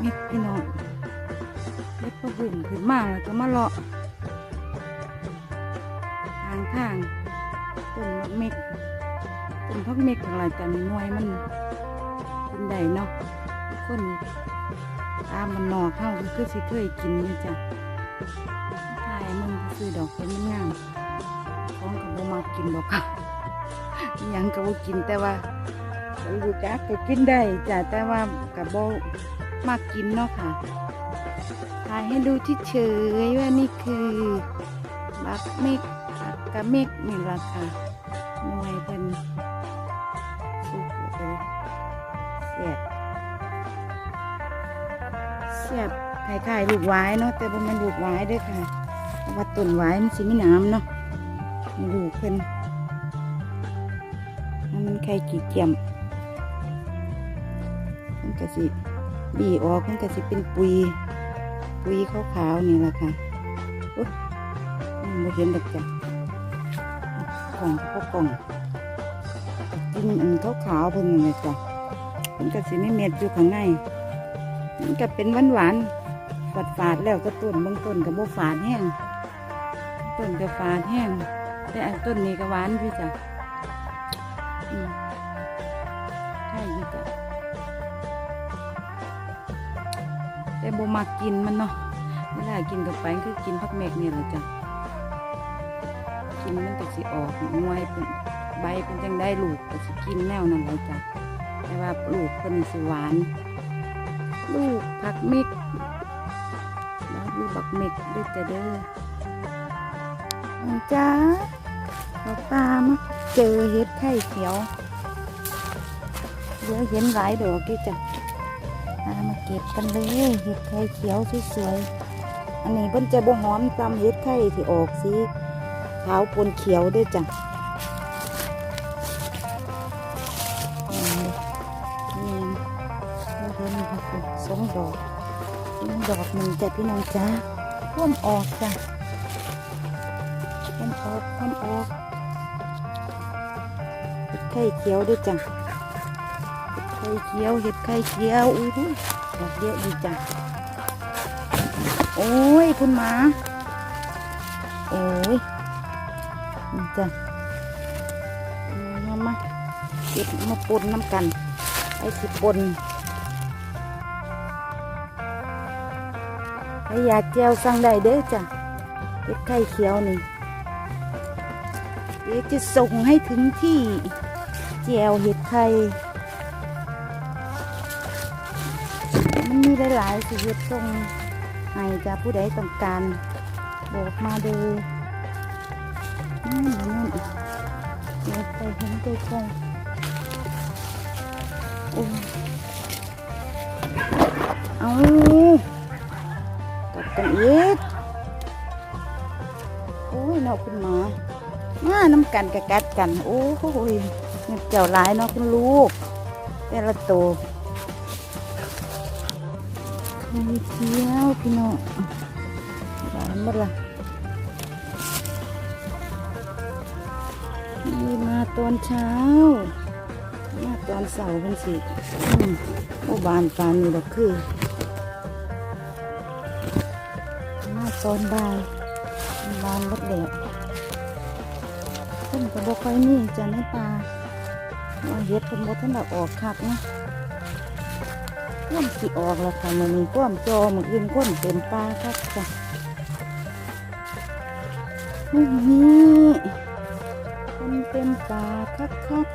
เม็ดพี่น้องเม็ดพะบุ่มขึ้นมาแล้วก็มาเลาะทางทางต้นมะเม็กต้นพักเม็กอะไรแต่มีน่วยมันกินได้เนาะคนตามมันหนอเข้าก็คือสิเคยกินนี่จ้ะถ่ายมึงซื้อดอกเป็นมันงามของกับโบมากินดอกค่ะยังกับโบกินแต่ว่าลูกจักก็กินได้จ้ะแต่ว่ากับโบ มากกินเนาะค่ะถ่ายให้ดูที่เฉยว่านี่คือบักเมกบักกะเมกนี่ละค่ะหน่วยเป็นสุกเลยเสียบเสียบคล้ายๆลูกหวายเนาะแต่บ่ม่นลูกหวายด้อค่ะเพราะว่าต้นหวายมันสิมีน้ำเนาะมีลูเพิ่นมันไข่กี่เกียมมันก็สิ บีออกมันก็สิเป็นปุย ปุยขาวๆนี่แหละค่ะโอ๊ยมันบ่เห็นดอกจ้ะกล่องก็กล่องกินอันขาวๆเพิ่นนั่นแหละจ้ะมันก็สิไม่เม็ดอยู่ข้างในมันก็เป็นหวานๆฝาดฝาดแล้วก็ต้นบางต้นก็บ่ฝาดแห้งต้นก็ฝาดแห้งแต่อันต้นนี้ก็หวานพี่จ้ะ แต่โบมากินมันเนาะเวลากินกับไปคือกินพักเมกเนี่ยแหละจ้ะกินมันก็สิออกงวยเป็นใบเป็นจังได้ลูกก็สิกินแนวนั้นเลยจ้ะแต่ว่าลูกเป็นสิหวาน ลูกพักเมกแล้วลูกบักเมกด้วยจ้ะเด้ออาจ้าเราตามเจอเห็ดไข่เขียวเดี๋ยวเห็นหลายดอกที่จะามาเก็บกันเลยเห็ดไข่เขียวสวยๆอันนี้เพิ่นจะบ่หอมตามเห็ดไข่ที่ออกสีขาวปนเขียวด้วยจ้ะนี่นี่เพิ่นค่สองดอกนี่ดอกหนึ่งจ้ะพี่น้องจ้าพ่วมออกจ้ะพ่วมออกพ่วมออกไข่เขียวด้วยจ้ะ ไข่เขียวเห็ดไข่เขียวอุ้ยดอกเยอะดีจ้ะโอ้ยคุณหมาโอ้ยนี่จ้ะมามาเก็บมาปนน้ำกันไอ้สิปนใครอยากแจวสั่งได้เด้อจ้ะเห็ดไข่เขียวนี่เดี๋ยวจะส่งให้ถึงที่แจวเห็ดไข่ มันมีหลายสิเห็ดส่งให้จะผู้ใดต้องการบอกมาดูนี่นนู่นอีกเดี๋ยวไปเห็นใกล้ๆโอ้เอากัดกันอีกโอ้ยเนาะคุณหมอมาน้ำกันกระกัดกัน โอ้โหเจ้าหลายเนาะคุณลูกแต่ละตัว ไข่เขียวพี่น้องหวานหมดละนี่มาตอนเช้า มาตอนเสาร์เป็นสิโอ้บานฟานนี่ดอกคือ มาตอนบ่ายบานรถแดดเพิ่นก็บ่ค่อยมีจ้ะในป่าว่าเฮ็ดเพิ่นบ่ทันได้ออกคักนะ น้ำสีออกแล้วค่ะมันมีก้อมจอมันอื่นคนเต็มป่าครับจ้ะนี่มันเต็มป่าครับครับ